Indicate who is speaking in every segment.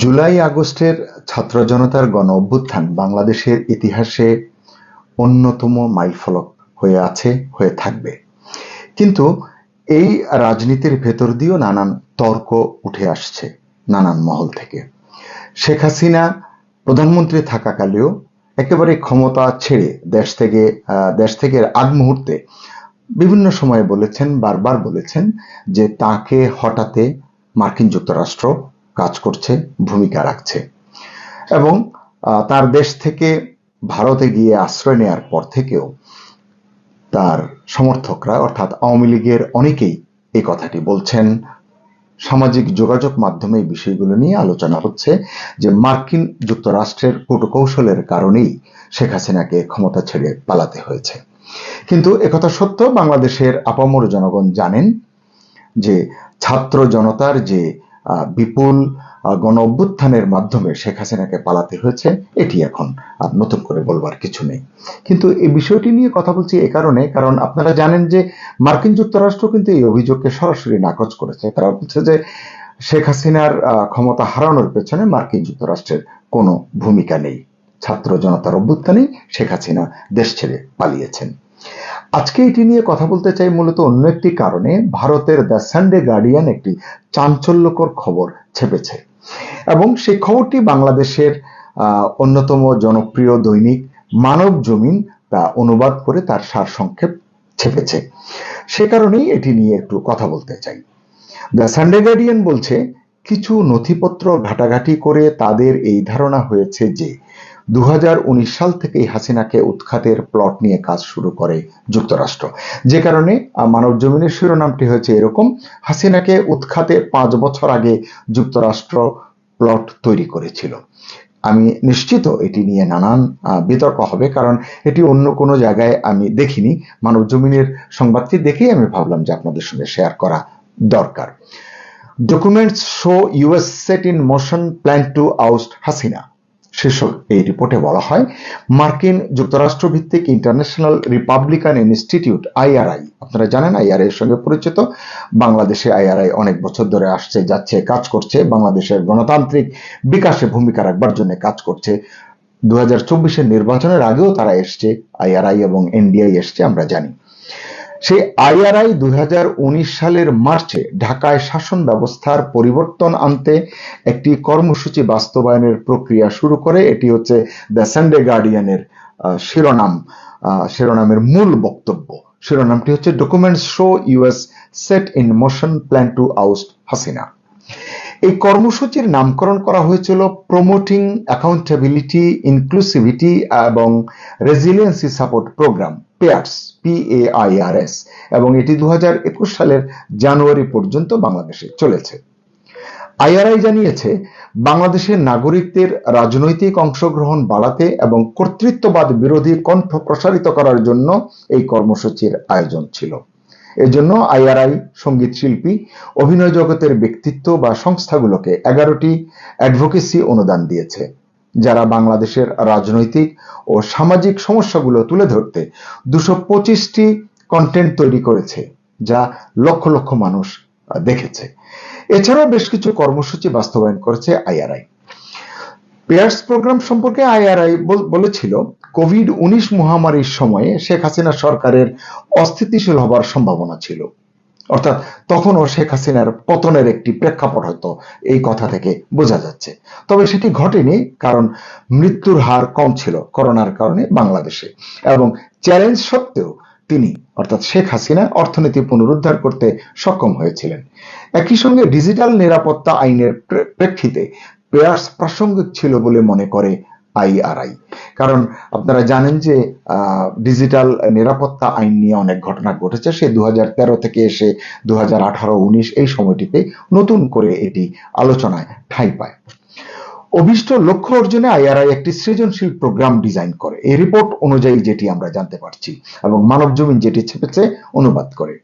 Speaker 1: জুলাই আগস্টের ছাত্র জনতার গণ অভ্যুত্থান বাংলাদেশের ইতিহাসে অন্যতম মাইলফলক হয়ে আছে, হয়ে থাকবে। কিন্তু এই রাজনীতির ভেতর দিয়েও নানান তর্ক উঠে আসছে নানান মহল থেকে। শেখ হাসিনা প্রধানমন্ত্রী থাকাকালেও একেবারে ক্ষমতা ছেড়ে দেশ থেকে দেশ থেকে আগ মুহূর্তে বিভিন্ন সময়ে বলেছেন, বারবার বলেছেন যে তাকে হঠাতে মার্কিন যুক্তরাষ্ট্র কাজ করছে, ভূমিকা রাখছে। এবং তার দেশ থেকে ভারতে গিয়ে আশ্রয় নেয়ার পর থেকেও তার সমর্থকরা, অর্থাৎ আওয়ামী লীগের অনেকেই এই কথাটি বলছেন। সামাজিক যোগাযোগ মাধ্যমে এই বিষয়গুলো নিয়ে আলোচনা হচ্ছে যে মার্কিন যুক্তরাষ্ট্রের কৌশলের কারণেই শেখ হাসিনাকে ক্ষমতা ছেড়ে পালাতে হয়েছে। কিন্তু একথা সত্য, বাংলাদেশের আপামর জনগণ জানেন যে ছাত্র জনতার যে বিপুল গণ অভ্যুত্থানের মাধ্যমে শেখ হাসিনাকে পালাতে হয়েছে, এটি এখন নতুন করে বলবার কিছু নেই। কিন্তু এই বিষয়টি নিয়ে কথা বলছি এ কারণে, কারণ আপনারা জানেন যে মার্কিন যুক্তরাষ্ট্র কিন্তু এই অভিযোগকে সরাসরি নাকচ করেছে। তারা বলছে যে শেখ হাসিনার ক্ষমতা হারানোর পেছনে মার্কিন যুক্তরাষ্ট্রের কোনো ভূমিকা নেই। ছাত্র জনতার অভ্যুত্থানেই শেখ হাসিনা দেশ ছেড়ে পালিয়েছেন। আজকে এটি নিয়ে কথা বলতে চাই মূলত অন্য একটি কারণে, ভারতের দ্য সানডে গার্ডিয়ান একটি চাঞ্চল্যকর খবর ছেপেছে। এবং সেই খবরটি বাংলাদেশের অন্যতম জনপ্রিয় দৈনিক মানব জমিন তা অনুবাদ করে তার সার সংক্ষেপ ছেপেছে। সে কারণেই এটি নিয়ে একটু কথা বলতে চাই। দ্য সানডে গার্ডিয়ান বলছে, কিছু নথিপত্র ঘাটাঘাটি করে তাদের এই ধারণা হয়েছে যে সাল থেকেই হাসিনাকে উৎখাতের প্লট নিয়ে কাজ শুরু করে যুক্তরাষ্ট্র। যে কারণে মানব জমিনের শিরোনামটি হয়েছে এরকম, হাসিনাকে উৎখাতে পাঁচ বছর আগে যুক্তরাষ্ট্র প্লট তৈরি করেছিল। আমি নিশ্চিত এটি নিয়ে নানান বিতর্ক হবে, কারণ এটি অন্য কোনো জায়গায় আমি দেখিনি। মানব জমিনের সংবাদটি দেখেই আমি ভাবলাম যে আপনাদের সঙ্গে শেয়ার করা দরকার। Documents show US set in motion plan to oust Hasina. শীর্ষক এই রিপোর্টে বলা হয়, মার্কিন যুক্তরাষ্ট্র ভিত্তিক ইন্টারন্যাশনাল রিপাবলিকান ইনস্টিটিউট আইআরআই আপনারা জানেন আইআরআই এর সঙ্গে পরিচিত। বাংলাদেশে আইআরআই অনেক বছর ধরে আসছে, যাচ্ছে, কাজ করছে। বাংলাদেশের গণতান্ত্রিক বিকাশে ভূমিকা রাখবার জন্য কাজ করছে। দু হাজার নির্বাচনের আগেও তারা এসছে আইআরআই এবং এনডিআই এসছে, আমরা জানি। সেই আইআরআই দু হাজার উনিশ সালের মার্চে ঢাকায় শাসন ব্যবস্থার পরিবর্তন আনতে একটি কর্মসূচি বাস্তবায়নের প্রক্রিয়া শুরু করে। এটি হচ্ছে দ্য সানডে গার্ডিয়ানের শিরোনাম শিরোনামের মূল বক্তব্য। শিরোনামটি হচ্ছে documents show US set in motion plan to oust Hasina এই কর্মসূচির নামকরণ করা হয়েছিল প্রমোটিং অ্যাকাউন্টেবিলিটি ইনক্লুসিভিটি এবং resiliency support program pairs P A I R S এবং এটি দু সালের জানুয়ারি পর্যন্ত বাংলাদেশে চলেছে। আইআরআই জানিয়েছে, বাংলাদেশের নাগরিকদের রাজনৈতিক অংশগ্রহণ বাড়াতে এবং কর্তৃত্ববাদ বিরোধী কণ্ঠ প্রসারিত করার জন্য এই কর্মসূচির আয়োজন ছিল। এজন্য আইআরআই সংগীত শিল্পী, অভিনয় জগতের ব্যক্তিত্ব বা সংস্থাগুলোকে এগারোটি অ্যাডভোকেসি অনুদান দিয়েছে। যারা বাংলাদেশের রাজনৈতিক ও সামাজিক সমস্যাগুলো তুলে ধরতে দুশো পঁচিশটি কন্টেন্ট তৈরি করেছে, যা লক্ষ লক্ষ মানুষ দেখেছে। এছাড়াও বেশ কিছু কর্মসূচি বাস্তবায়ন করেছে আইআরআই। পেয়ার্স প্রোগ্রাম সম্পর্কে আইআরআই বলেছিল, কোভিড উনিশ মহামারীর সময়ে শেখ হাসিনা সরকারের অস্থিতিশীল হবার সম্ভাবনা ছিল। অর্থাৎ তখনও শেখ হাসিনার পতনের একটি প্রেক্ষাপট হয়তো এই কথা থেকে বোঝা যাচ্ছে। তবে সেটি ঘটেনি কারণ মৃত্যুর হার কম ছিল করোনার কারণে বাংলাদেশে এবং চ্যালেঞ্জ সত্ত্বেও তিনি, অর্থাৎ শেখ হাসিনা, অর্থনীতি পুনরুদ্ধার করতে সক্ষম হয়েছিলেন। একই সঙ্গে ডিজিটাল নিরাপত্তা আইনের প্রেক্ষিতে পেয়ার্স প্রাসঙ্গিক ছিল বলে মনে করে আইআরআই কারণ আপনারা জানেন যে ডিজিটাল নিরাপত্তা আইন নিয়ে অনেক ঘটনা ঘটেছে। সে দু হাজার তেরো থেকে এসে দু হাজার এই সময়টিতে নতুন করে এটি আলোচনায় ঠাঁই পায়। অভিষ্ট লক্ষ্য অর্জনে আইআরআই একটি সৃজনশীল প্রোগ্রাম ডিজাইন করে। এই রিপোর্ট অনুযায়ী যেটি আমরা জানতে পারছি এবং মানব জমিন যেটি ছেপেছে, অনুবাদ করে।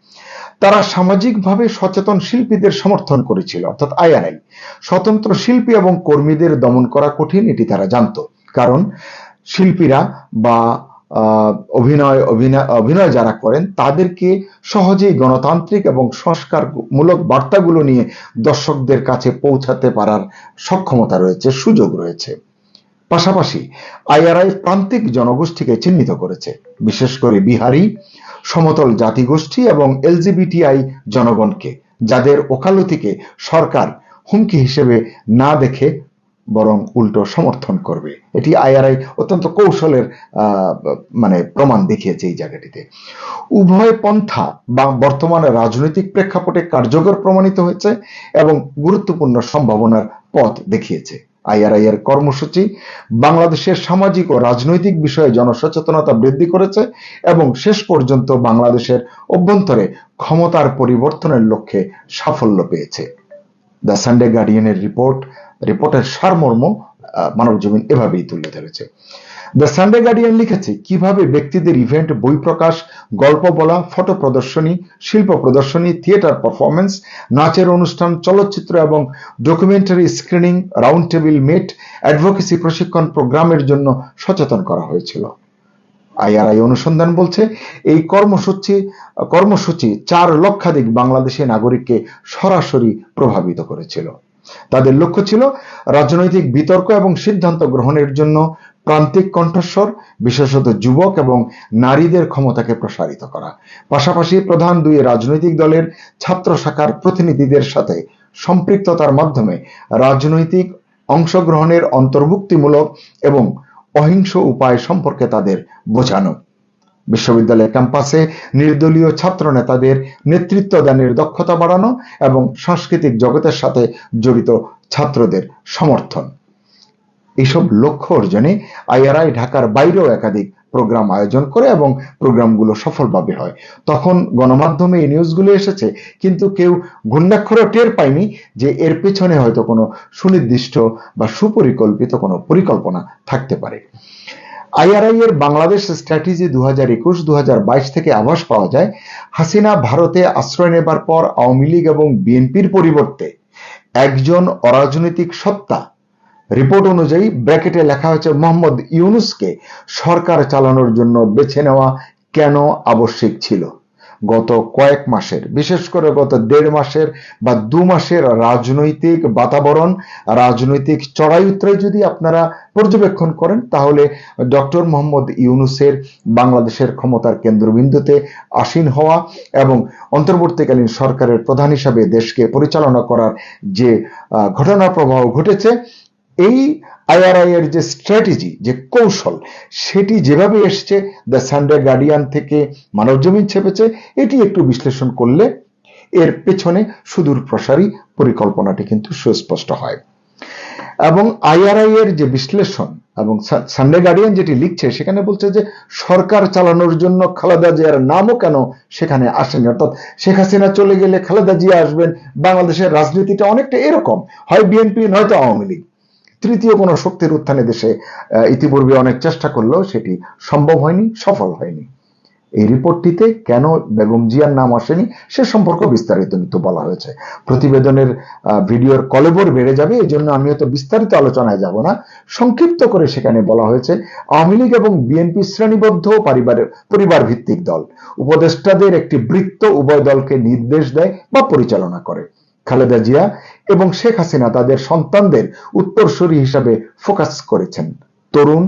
Speaker 1: তারা সামাজিকভাবে সচেতন শিল্পীদের সমর্থন করেছিল, অর্থাৎ আইআরআই স্বতন্ত্র শিল্পী এবং কর্মীদের দমন করা কঠিন, এটি তারা জানত। কারণ শিল্পীরা বা অভিনয় অভিনয় অভিনয় যারা করেন, তাদেরকে সহজেই গণতান্ত্রিক এবং সংস্কারমূলক বার্তাগুলো নিয়ে দর্শকদের কাছে পৌঁছাতে পারার সক্ষমতা রয়েছে, সুযোগ রয়েছে। পাশাপাশি আইআরআই প্রান্তিক জনগোষ্ঠীকে চিহ্নিত করেছে, বিশেষ করে বিহারি, সমতল জাতিগোষ্ঠী এবং এলজিবিটিআই জনগণকে, যাদের ওকালতিকে সরকার হুমকি হিসেবে না দেখে বরং উল্টো সমর্থন করবে। এটি আইআরআই অত্যন্ত কৌশলের মানে প্রমাণ দেখিয়েছে এই জায়গাটিতে। উভয় পন্থা বা বর্তমান রাজনৈতিক প্রেক্ষাপটে কার্যকর প্রমাণিত হয়েছে এবং গুরুত্বপূর্ণ সম্ভাবনার পথ দেখিয়েছে। আইআরআই এর কর্মসূচি বাংলাদেশের সামাজিক ও রাজনৈতিক বিষয়ে জনসচেতনতা বৃদ্ধি করেছে এবং শেষ পর্যন্ত বাংলাদেশের অভ্যন্তরে ক্ষমতার পরিবর্তনের লক্ষ্যে সাফল্য পেয়েছে। দ্য সানডে গার্ডিয়ানের রিপোর্ট রিপোর্টের সারমর্ম মানব জমিন এভাবেই তুলে ধরেছে। দ্য সানডে গার্ডিয়ান লিখেছে, কীভাবে ব্যক্তিদের ইভেন্ট, বই প্রকাশ, গল্প বলা, ফটো প্রদর্শনী, শিল্প প্রদর্শনী, থিয়েটার পারফরমেন্স নাচের অনুষ্ঠান, চলচ্চিত্র এবং documentary screening, round table meet, advocacy প্রশিক্ষণ প্রোগ্রামের জন্য সচেতন করা হয়েছিল। আইআরআই অনুসন্ধান বলছে, এই কর্মসূচি কর্মসূচি চার লক্ষাধিক বাংলাদেশি নাগরিককে সরাসরি প্রভাবিত করেছিল। তাদের লক্ষ্য ছিল রাজনৈতিক বিতর্ক এবং সিদ্ধান্ত গ্রহণের জন্য প্রান্তিক কণ্ঠস্বর, বিশেষত যুবক এবং নারীদের ক্ষমতাকে প্রসারিত করা। পাশাপাশি প্রধান দুই রাজনৈতিক দলের ছাত্র শাখার প্রতিনিধিদের সাথে সম্পৃক্ততার মাধ্যমে রাজনৈতিক অংশগ্রহণের অন্তর্ভুক্তিমূলক এবং অহিংস উপায় সম্পর্কে তাদের বোঝানো। বিশ্ববিদ্যালয়ের ক্যাম্পাসে নির্দলীয় ছাত্র নেতাদের নেতৃত্ব দানের দক্ষতা বাড়ানো এবং সাংস্কৃতিক জগতের সাথে জড়িত ছাত্রদের সমর্থন। এইসব লক্ষ্য অর্জনে আইআরআই ঢাকার বাইরেও একাধিক প্রোগ্রাম আয়োজন করে এবং প্রোগ্রামগুলো সফলভাবে হয়। তখন গণমাধ্যমে এই নিউজগুলো এসেছে, কিন্তু কেউ ঘূর্ণাক্ষরও টের পায়নি যে এর পেছনে হয়তো কোনো সুনির্দিষ্ট বা সুপরিকল্পিত কোনো পরিকল্পনা থাকতে পারে। আইআরআই এর বাংলাদেশ স্ট্র্যাটেজি দু হাজার একুশ দু হাজার বাইশ থেকে আভাস পাওয়া যায়, হাসিনা ভারতে আশ্রয় নেবার পর আওয়ামী লীগ এবং বিএনপির পরিবর্তে একজন অরাজনৈতিক সত্তা। রিপোর্ট অনুযায়ী ব্র্যাকেটে লেখা হয়েছে, মোহাম্মদ ইউনুসকে সরকার চালানোর জন্য বেছে নেওয়া কেন আবশ্যিক ছিল? গত কয়েক মাসের, বিশেষ করে গত দেড় মাসের বা দু মাসের রাজনৈতিক বাতাবরণ, রাজনৈতিক চড়াই উতরাই যদি আপনারা পর্যবেক্ষণ করেন, তাহলে ডক্টর মোহাম্মদ ইউনুসের বাংলাদেশের ক্ষমতার কেন্দ্রবিন্দুতে আসীন হওয়া এবং অন্তর্বর্তীকালীন সরকারের প্রধান হিসাবে দেশকে পরিচালনা করার যে ঘটনা প্রবাহ ঘটেছে, এই আইআরআই এর যে স্ট্র্যাটেজি যে কৌশল, সেটি যেভাবে এসছে দ্য সানডে গার্ডিয়ান থেকে মানব জমিন ছেপেছে, এটি একটু বিশ্লেষণ করলে এর পেছনে সুদূর প্রসারী পরিকল্পনাটি কিন্তু সুস্পষ্ট হয়। এবং আইআরআই এর যে বিশ্লেষণ এবং সানডে গার্ডিয়ান যেটি লিখছে, সেখানে বলছে যে সরকার চালানোর জন্য খালেদা জিয়ার নামও কেন সেখানে আসেনি? অর্থাৎ শেখ হাসিনা চলে গেলে খালেদা জিয়া আসবেন, বাংলাদেশের রাজনীতিটা অনেকটা এরকম। হয় বিএনপি, নয়তো আওয়ামী লীগ। তৃতীয় কোনো শক্তির উত্থানে দেশে ইতিপূর্বে অনেক চেষ্টা করলেও সেটি সম্ভব হয়নি, সফল হয়নি। এই রিপোর্টটিতে কেন বেগম জিয়ার নাম আসেনি, সে সম্পর্কে বিস্তারিত কিন্তু বলা হয়েছে। প্রতিবেদনের ভিডিওর কলেবর বেড়ে যাবে এই জন্য আমি হয়তো বিস্তারিত আলোচনায় যাব না। সংক্ষিপ্ত করে সেখানে বলা হয়েছে, আওয়ামী লীগ এবং বিএনপি শ্রেণীবদ্ধ পরিবারের পরিবার ভিত্তিক দল। উপদেষ্টাদের একটি বৃত্ত উভয় দলকে নির্দেশ দেয় বা পরিচালনা করে। খালেদা জিয়া এবং শেখ হাসিনা তাদের সন্তানদের উত্তরসূরি হিসাবে ফোকাস করেছেন। তরুণ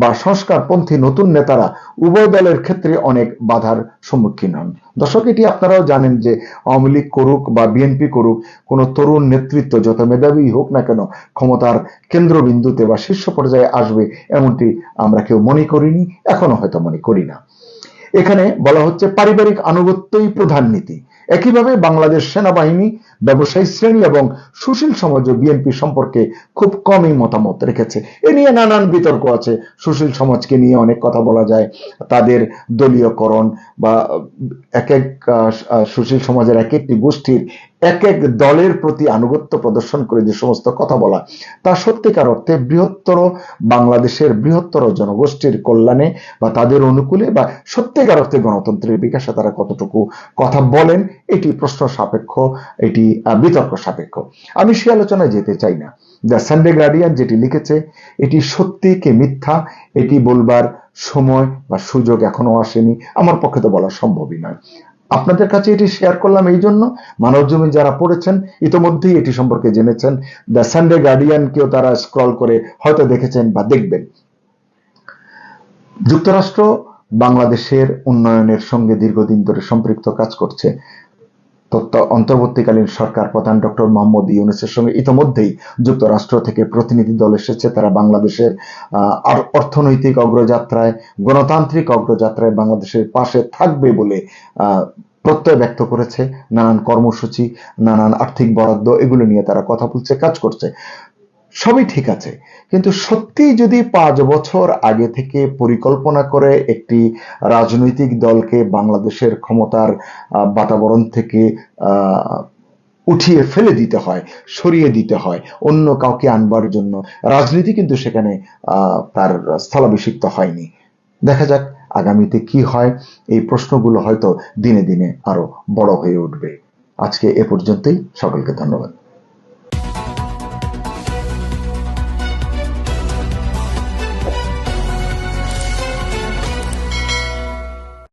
Speaker 1: বা সংস্কারপন্থী নতুন নেতারা উভয় দলের ক্ষেত্রে অনেক বাধার সম্মুখীন হন। দর্শক, এটি আপনারাও জানেন যে আওয়ামী লীগ করুক বা বিএনপি করুক, কোন তরুণ নেতৃত্ব যত মেধাবী হোক না কেন ক্ষমতার কেন্দ্রবিন্দুতে বা শীর্ষ পর্যায়ে আসবে এমনটি আমরা কেউ মনে করিনি এখনও হয়তো মনে করি না। এখানে বলা হচ্ছে পারিবারিক আনুগত্যই প্রধান নীতি। একইভাবে বাংলাদেশ সেনাবাহিনী ব্যবসায়ী শ্রেণি এবং সুশীল সমাজ বিএনপি সম্পর্কে খুব কমই মতামত রেখেছে। এ নিয়ে নানান বিতর্ক আছে। সুশীল সমাজকে নিয়ে অনেক কথা বলা যায়। তাদের দলীয়করণ বা এক এক সুশীল সমাজের এক একটি গোষ্ঠীর এক এক দলের প্রতি আনুগত্য প্রদর্শন করে যে সমস্ত কথা বলা, তা সত্যিকার অর্থে বৃহত্তর বাংলাদেশের বৃহত্তর জনগোষ্ঠীর কল্যাণে বা তাদের অনুকূলে বা সত্যিকার অর্থে গণতন্ত্রের বিকাশে তারা কতটুকু কথা বলেন, এটি প্রশ্ন সাপেক্ষ, এটি বিতর্ক সাপেক্ষ। আমি সে আলোচনায় যেতে চাই না। দ্য সানডে গার্ডিয়ান যেটি লিখেছে, এটি সত্যি কে মিথ্যা? এটি বলবার সময় বা সুযোগ এখনও আসেনি। আমার পক্ষে তো বলা সম্ভবই নয়। আপনাদের কাছে এটি শেয়ার করলাম এই জন্য। মানব জমি যারা পড়েছেন, ইতোমধ্যেই এটি সম্পর্কে জেনেছেন। দ্য সানডে গার্ডিয়ানকেও তারা স্ক্রল করে হয়তো দেখেছেন বা দেখবেন। যুক্তরাষ্ট্র বাংলাদেশের উন্নয়নের সঙ্গে দীর্ঘদিন ধরে সম্পৃক্ত কাজ করছে। তত্ত্ব অন্তর্বর্তীকালীন সরকার প্রধান ডক্টর মোহাম্মদ ইউনুসের সঙ্গে ইতোমধ্যেই যুক্তরাষ্ট্র থেকে প্রতিনিধি দল এসেছে। তারা বাংলাদেশের অর্থনৈতিক অগ্রযাত্রায়, গণতান্ত্রিক অগ্রযাত্রায় বাংলাদেশের পাশে থাকবে বলে প্রত্যয় ব্যক্ত করেছে। নানান কর্মসূচি, নানান আর্থিক বরাদ্দ, এগুলো নিয়ে তারা কথা বলছে, কাজ করছে। সবই ঠিক আছে। কিন্তু সত্যি যদি পাঁচ বছর আগে থেকে পরিকল্পনা করে একটি রাজনৈতিক দলকে বাংলাদেশের ক্ষমতার বাতাবরণ থেকে উঠিয়ে ফেলে দিতে হয়, সরিয়ে দিতে হয়, অন্য কাউকে আনবার জন্য, রাজনীতি কিন্তু সেখানে তার স্থলাভিষিক্ত হয়নি। দেখা যাক আগামীতে কি হয়, এই প্রশ্নগুলো হয়তো দিনে দিনে আরও বড় হয়ে উঠবে। আজকে এ পর্যন্তই, সকলকে ধন্যবাদ।